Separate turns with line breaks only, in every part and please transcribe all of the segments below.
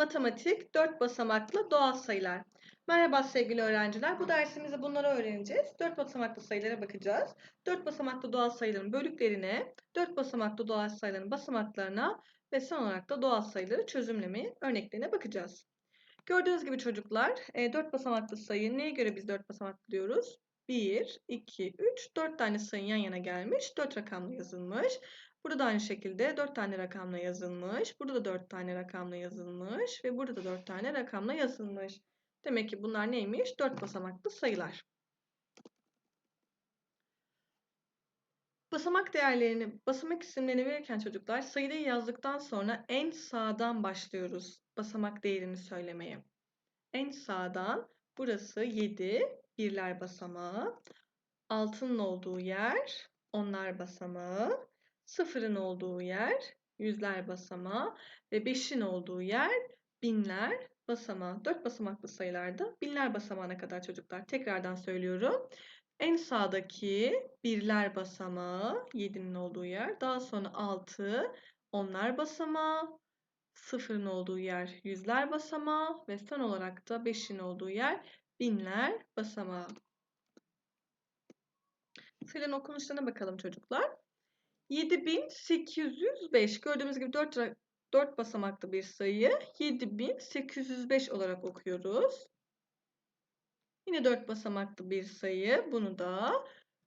Matematik 4 basamaklı doğal sayılar. Merhaba sevgili öğrenciler. Bu dersimizde bunları öğreneceğiz. 4 basamaklı sayılara bakacağız. 4 basamaklı doğal sayıların bölüklerine, 4 basamaklı doğal sayıların basamaklarına ve son olarak da doğal sayıları çözümlemeye örneklerine bakacağız. Gördüğünüz gibi çocuklar 4 e, basamaklı sayı neye göre biz 4 basamaklı diyoruz? 1, 2, 3, 4 tane sayı yan yana gelmiş, 4 rakamlı yazılmış. Burada da aynı şekilde 4 tane rakamla yazılmış. Burada da 4 tane rakamla yazılmış. Ve burada da 4 tane rakamla yazılmış. Demek ki bunlar neymiş? 4 basamaklı sayılar. Basamak değerlerini, basamak isimlerini verirken çocuklar sayıyı yazdıktan sonra en sağdan başlıyoruz basamak değerini söylemeye. En sağdan burası 7 birler basamağı. Altının olduğu yer onlar basamağı. Sıfırın olduğu yer yüzler basamağı ve beşin olduğu yer binler basamağı. Dört basamaklı sayılarda binler basamağına kadar çocuklar. Tekrardan söylüyorum. En sağdaki birler basamağı, 7'nin olduğu yer. Daha sonra 6, onlar basamağı, sıfırın olduğu yer yüzler basamağı ve son olarak da 5'in olduğu yer binler basamağı. Sayıların okunuşlarına bakalım çocuklar. 7805 gördüğümüz gibi 4, 4 basamaklı bir sayı 7805 olarak okuyoruz. Yine 4 basamaklı bir sayı bunu da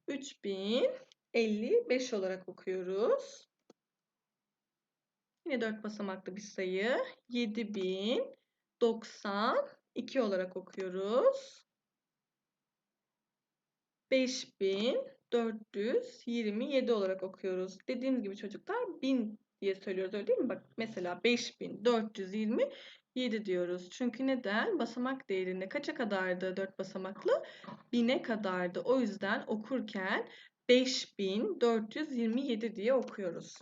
3055 olarak okuyoruz. Yine 4 basamaklı bir sayı 7092 olarak okuyoruz. 5000 427 olarak okuyoruz. Dediğimiz gibi çocuklar 1000 diye söylüyoruz öyle değil mi? Bak mesela 5427 diyoruz. Çünkü neden? Basamak değerinde kaça kadardı 4 basamaklı? 1000'e kadardı. O yüzden okurken 5427 diye okuyoruz.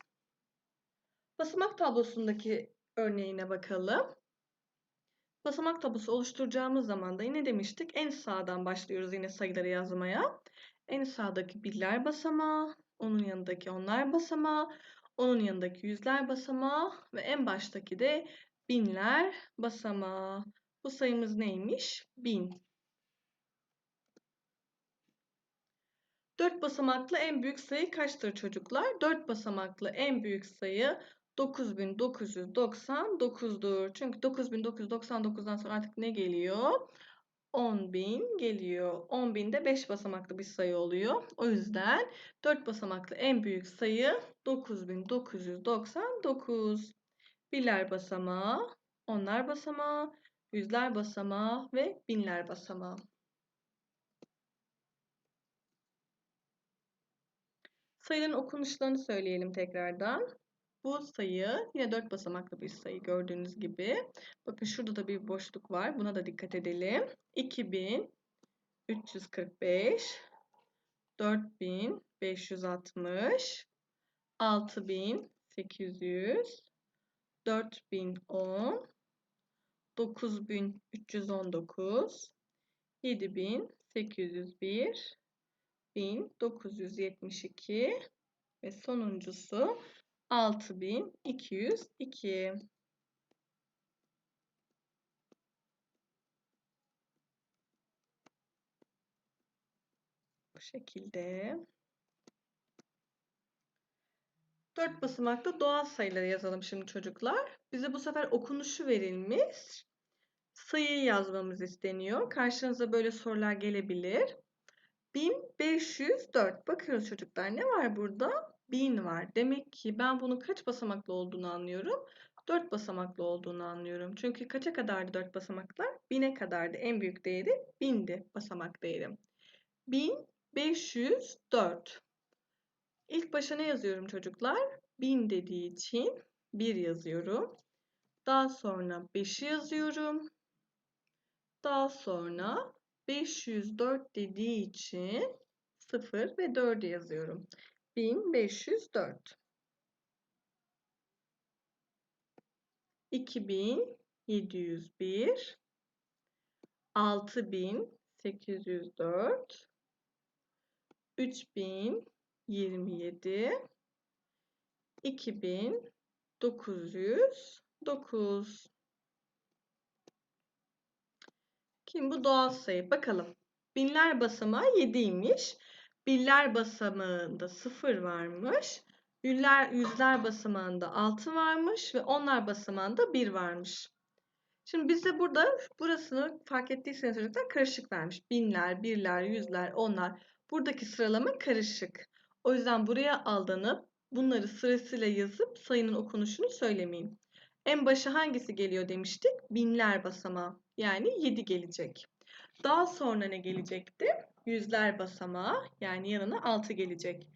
Basamak tablosundaki örneğine bakalım. Basamak tablosu oluşturacağımız zaman da yine demiştik en sağdan başlıyoruz yine sayıları yazmaya. En sağdaki birler basamağı, onun yanındaki onlar basamağı, onun yanındaki yüzler basamağı ve en baştaki de binler basamağı. Bu sayımız neymiş? Bin. Dört basamaklı en büyük sayı kaçtır çocuklar? Dört basamaklı en büyük sayı 9999'dur. Çünkü 9999'dan sonra artık ne geliyor? 10.000 geliyor. 10.000 de 5 basamaklı bir sayı oluyor. O yüzden 4 basamaklı en büyük sayı 9999. Birler basamağı, onlar basamağı, yüzler basamağı ve binler basamağı. Sayıların okunuşlarını söyleyelim tekrardan. Bu sayı yine 4 basamaklı bir sayı gördüğünüz gibi. Bakın şurada da bir boşluk var. Buna da dikkat edelim. 2345 4560 6800 4010 9319 7801 1972 ve sonuncusu 6202. Bu şekilde. Dört basamaklı doğal sayıları yazalım şimdi çocuklar. Bize bu sefer okunuşu verilmiş. Sayıyı yazmamız isteniyor. Karşınıza böyle sorular gelebilir. 1504. Bakıyoruz çocuklar ne var burada? 1000 var. Demek ki ben bunun kaç basamaklı olduğunu anlıyorum. 4 basamaklı olduğunu anlıyorum. Çünkü kaça kadardı 4 basamaklar? 1000'e kadardı. En büyük değeri 1000'di basamak değerim. 1504. İlk başa ne yazıyorum çocuklar? 1000 dediği için 1 yazıyorum. Daha sonra 5'i yazıyorum. Daha sonra 504 dediği için 0 ve 4'ü yazıyorum. 1504 2701 6804 3027 2909 Şimdi bu doğal sayı. Bakalım. Binler basamağı 7'ymiş. Birler basamağında 0 varmış. Yüzler, yüzler basamağında 6 varmış ve onlar basamağında 1 varmış. Şimdi bize burada burasını fark ettiyseniz çocuklar karışık vermiş. Binler, birler, yüzler, onlar. Buradaki sıralama karışık. O yüzden buraya aldanıp bunları sırasıyla yazıp sayının okunuşunu söylemeyeyim. En başa hangisi geliyor demiştik? Binler basamağı. Yani 7 gelecek. Daha sonra ne gelecekti? Yüzler basamağı. Yani yanına 6 gelecek.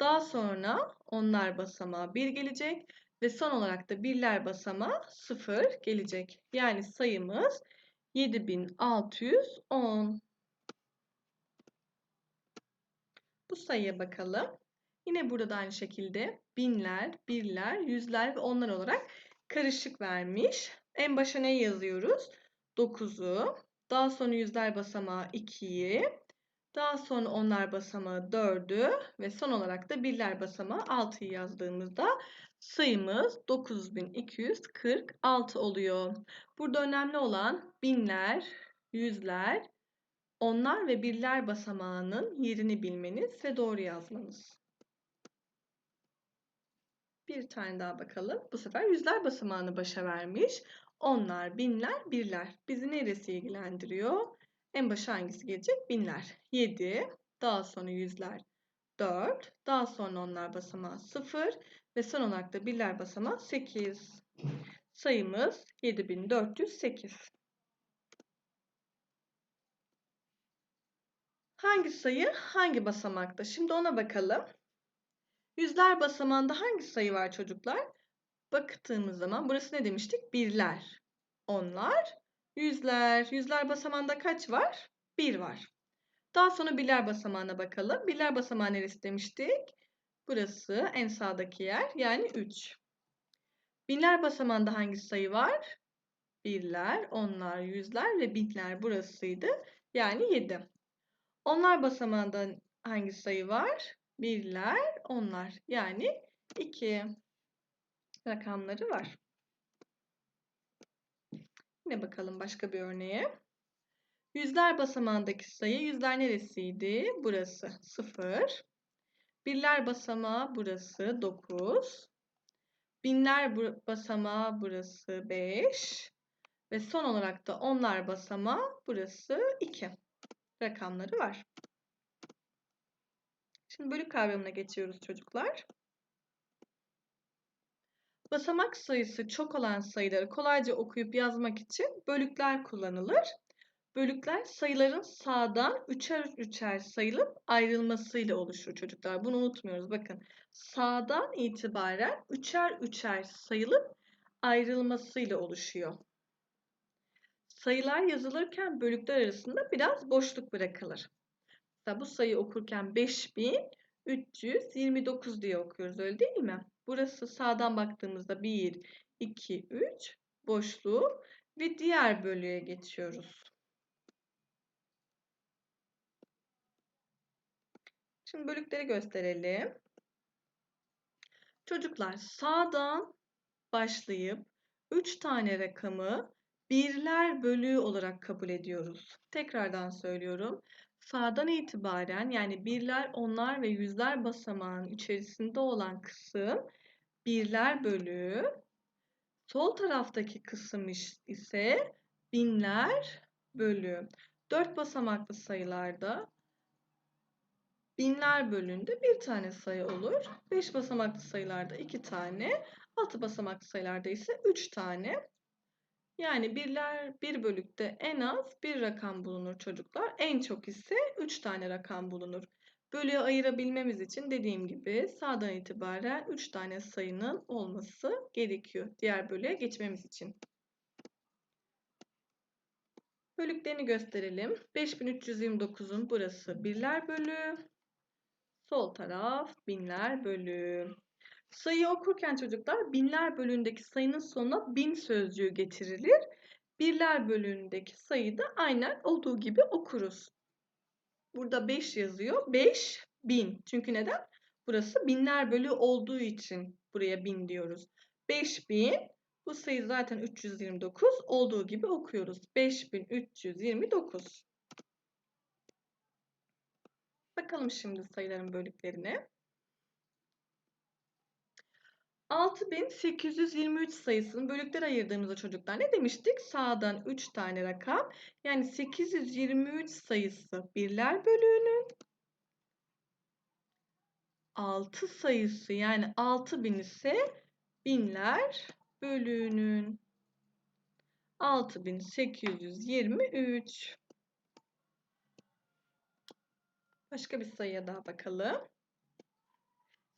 Daha sonra onlar basamağı 1 gelecek. Ve son olarak da birler basamağı 0 gelecek. Yani sayımız 7610. Bu sayıya bakalım. Yine burada da aynı şekilde binler, birler, yüzler ve onlar olarak karışık vermiş. En başa ne yazıyoruz? 9'u. Daha sonra yüzler basamağı 2'yi. Daha sonra onlar basamağı 4'ü ve son olarak da birler basamağı 6'yı yazdığımızda sayımız 9246 oluyor. Burada önemli olan binler, yüzler, onlar ve birler basamağının yerini bilmeniz ve doğru yazmanız. Bir tane daha bakalım. Bu sefer yüzler basamağını başa vermiş. Onlar, binler, birler. Bizi neresi ilgilendiriyor? En başa hangisi gelecek? Binler. 7. Daha sonra yüzler 4. Daha sonra onlar basamağı 0. Ve son olarak da birler basamağı 8. Sayımız 7408. Hangi sayı hangi basamakta? Şimdi ona bakalım. Yüzler basamağında hangi sayı var çocuklar? Baktığımız zaman burası ne demiştik? Birler. Onlar. Yüzler. Yüzler basamağında kaç var? Bir var. Daha sonra birler basamağına bakalım. Birler basamağı neresi demiştik? Burası en sağdaki yer. Yani 3. Binler basamağında hangi sayı var? Birler, onlar, yüzler ve binler burasıydı. Yani 7. Onlar basamağında hangi sayı var? Birler, onlar. Yani 2 rakamları var. Yine bakalım başka bir örneğe. Yüzler basamağındaki sayı yüzler neresiydi? Burası 0. Birler basamağı burası 9. Binler basamağı burası 5. Ve son olarak da onlar basamağı burası 2. Rakamları var. Şimdi bölük kavramına geçiyoruz çocuklar. Basamak sayısı çok olan sayıları kolayca okuyup yazmak için bölükler kullanılır. Bölükler sayıların sağdan üçer üçer sayılıp ayrılmasıyla oluşur çocuklar. Bunu unutmuyoruz. Bakın sağdan itibaren üçer üçer sayılıp ayrılmasıyla oluşuyor. Sayılar yazılırken bölükler arasında biraz boşluk bırakılır. Mesela bu sayı okurken 5329 diye okuyoruz öyle değil mi? Burası sağdan baktığımızda 1, 2, 3 boşluğu ve diğer bölüye geçiyoruz. Şimdi bölükleri gösterelim. Çocuklar sağdan başlayıp 3 tane rakamı birler bölüğü olarak kabul ediyoruz. Tekrardan söylüyorum. Sağdan itibaren yani birler, onlar ve yüzler basamağın içerisinde olan kısım birler bölüğü. Sol taraftaki kısım ise binler bölü. Dört basamaklı sayılarda binler bölünde bir tane sayı olur. Beş basamaklı sayılarda iki tane. Altı basamaklı sayılarda ise üç tane. Yani birler bir bölükte en az bir rakam bulunur çocuklar. En çok ise üç tane rakam bulunur. Bölüye ayırabilmemiz için dediğim gibi sağdan itibaren üç tane sayının olması gerekiyor. Diğer bölüye geçmemiz için. Bölüklerini gösterelim. 5329'un burası birler bölü. Sol taraf binler bölü. Sayı okurken çocuklar binler bölüğündeki sayının sonuna bin sözcüğü getirilir. Birler bölüğündeki sayıyı da aynen olduğu gibi okuruz. Burada 5 yazıyor. 5 bin. Çünkü neden? Burası binler bölüğü olduğu için buraya bin diyoruz. 5000 Bu sayı zaten 329 olduğu gibi okuyoruz. 5329. Bakalım şimdi sayıların bölüklerine. 6823 sayısını bölükler ayırdığımızda çocuklar ne demiştik? Sağdan 3 tane rakam. Yani 823 sayısı birler bölüğünün 6 sayısı yani 6000 ise binler bölüğünün 6823 Başka bir sayıya daha bakalım.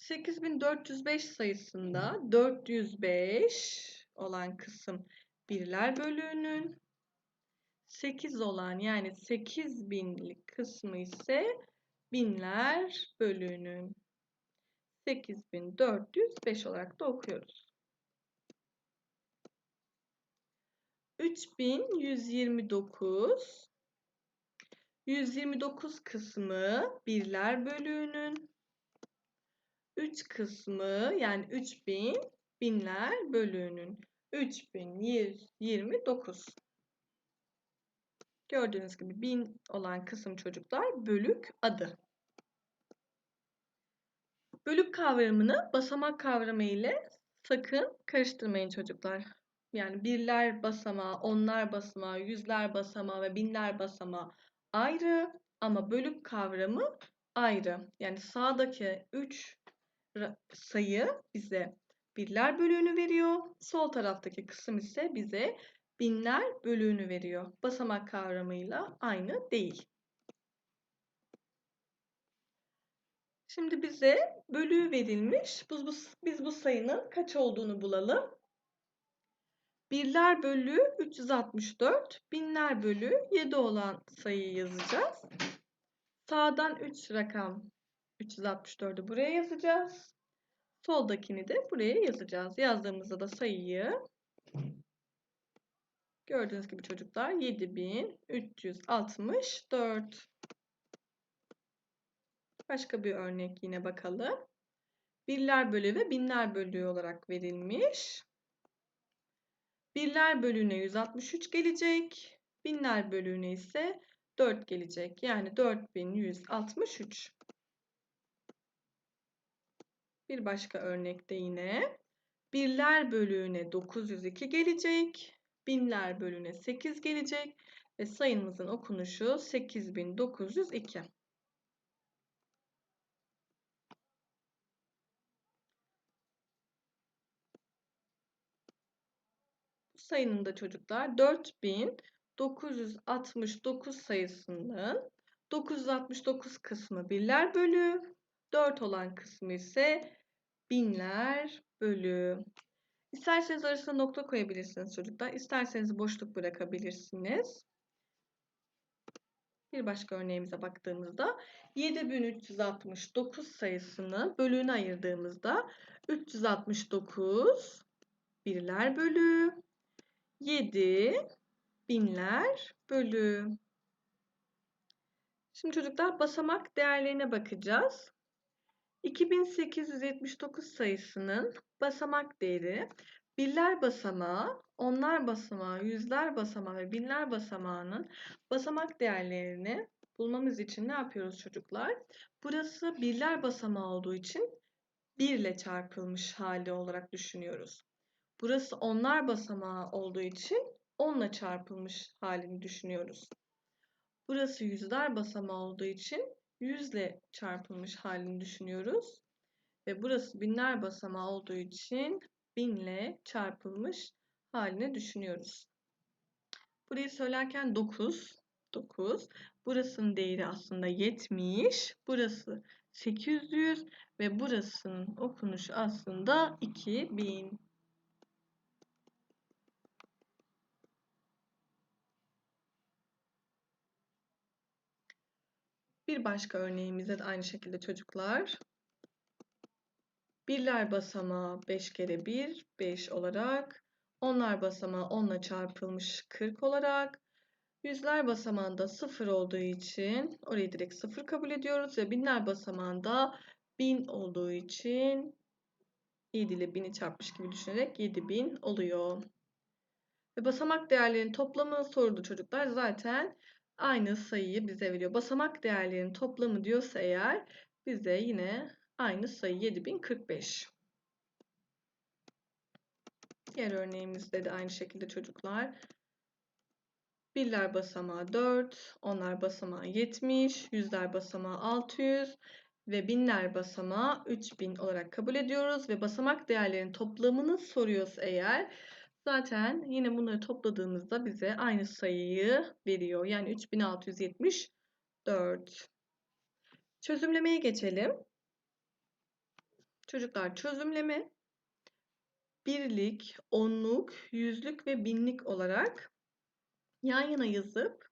8405 sayısında 405 olan kısım birler bölüğünün 8 olan yani 8000'lik kısmı ise binler bölüğünün 8405 olarak da okuyoruz. 3129 129 kısmı birler bölüğünün 3 kısmı yani 3000 binler bölüğünün 3129. Gördüğünüz gibi bin olan kısım çocuklar bölük adı. Bölük kavramını basamak kavramı ile sakın karıştırmayın çocuklar. Yani birler basamağı, onlar basamağı, yüzler basamağı ve binler basamağı ayrı ama bölük kavramı ayrı. Yani sağdaki 3 sayı bize birler bölüğünü veriyor. Sol taraftaki kısım ise bize binler bölüğünü veriyor. Basamak kavramıyla aynı değil. Şimdi bize bölüğü verilmiş. Biz bu, biz bu sayının kaç olduğunu bulalım. Birler bölüğü 364, binler bölüğü 7 olan sayıyı yazacağız. Sağdan 3 rakam 364'ü buraya yazacağız. Soldakini de buraya yazacağız. Yazdığımızda da sayıyı gördüğünüz gibi çocuklar 7364. Başka bir örnek yine bakalım. Birler bölüğü ve binler bölüğü olarak verilmiş. Birler bölüğüne 163 gelecek. Binler bölüğüne ise 4 gelecek. Yani 4163. Bir başka örnekte yine birler bölüğüne 902 gelecek. Binler bölüğüne 8 gelecek. Ve sayımızın okunuşu 8902. sayının da çocuklar 4969 sayısının 969 kısmı birler bölü 4 olan kısmı ise binler bölü. İsterseniz arasına nokta koyabilirsiniz çocuklar. İsterseniz boşluk bırakabilirsiniz. Bir başka örneğimize baktığımızda 7369 sayısını bölüğüne ayırdığımızda 369 birler bölü 7 binler bölü. Şimdi çocuklar basamak değerlerine bakacağız. 2879 sayısının basamak değeri birler basamağı, onlar basamağı, yüzler basamağı ve binler basamağının basamak değerlerini bulmamız için ne yapıyoruz çocuklar? Burası birler basamağı olduğu için 1 ile çarpılmış hali olarak düşünüyoruz. Burası onlar basamağı olduğu için 10 ile çarpılmış halini düşünüyoruz. Burası yüzler basamağı olduğu için 100 ile çarpılmış halini düşünüyoruz. Ve burası binler basamağı olduğu için 1000 ile çarpılmış halini düşünüyoruz. Burayı söylerken 9, 9. Burasının değeri aslında 70. Burası 800 ve burasının okunuşu aslında 2000. Bir başka örneğimizde de aynı şekilde çocuklar. Birler basamağı 5 kere 1, 5 olarak. Onlar basamağı 10 ile çarpılmış 40 olarak. Yüzler basamağında 0 olduğu için orayı direkt 0 kabul ediyoruz. Ve binler basamağında 1000 olduğu için 7 ile 1000'i çarpmış gibi düşünerek 7000 oluyor. Ve basamak değerlerinin toplamını sordu çocuklar. Zaten aynı sayıyı bize veriyor. Basamak değerlerinin toplamı diyorsa eğer bize yine aynı sayı 7045. Diğer örneğimizde de aynı şekilde çocuklar. Birler basamağı 4, onlar basamağı 70, yüzler basamağı 600 ve binler basamağı 3000 olarak kabul ediyoruz. Ve basamak değerlerinin toplamını soruyorsa eğer zaten yine bunları topladığımızda bize aynı sayıyı veriyor. Yani 3674. Çözümlemeye geçelim. Çocuklar çözümleme birlik, onluk, yüzlük ve binlik olarak yan yana yazıp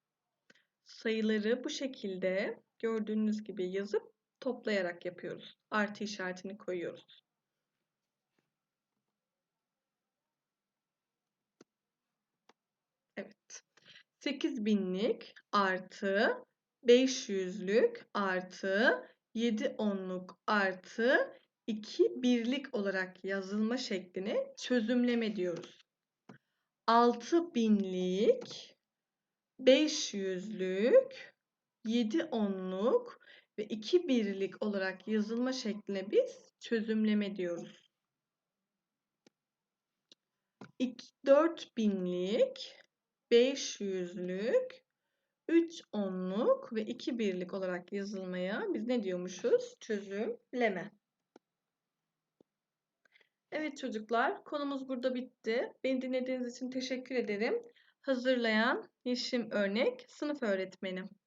sayıları bu şekilde gördüğünüz gibi yazıp toplayarak yapıyoruz. Artı işaretini koyuyoruz. Evet. 8000'lik artı 500'lük artı 7 onluk artı 2 birlik olarak yazılma şeklini çözümleme diyoruz. 6000'lik 500'lük 7 onluk ve 2 birlik olarak yazılma şekline biz çözümleme diyoruz. 4000'lik 500'lük 3 onluk ve 2 birlik olarak yazılmaya biz ne diyormuşuz? Çözümleme. Evet çocuklar, konumuz burada bitti. Beni dinlediğiniz için teşekkür ederim. Hazırlayan Yeşim Örnek, sınıf öğretmenim.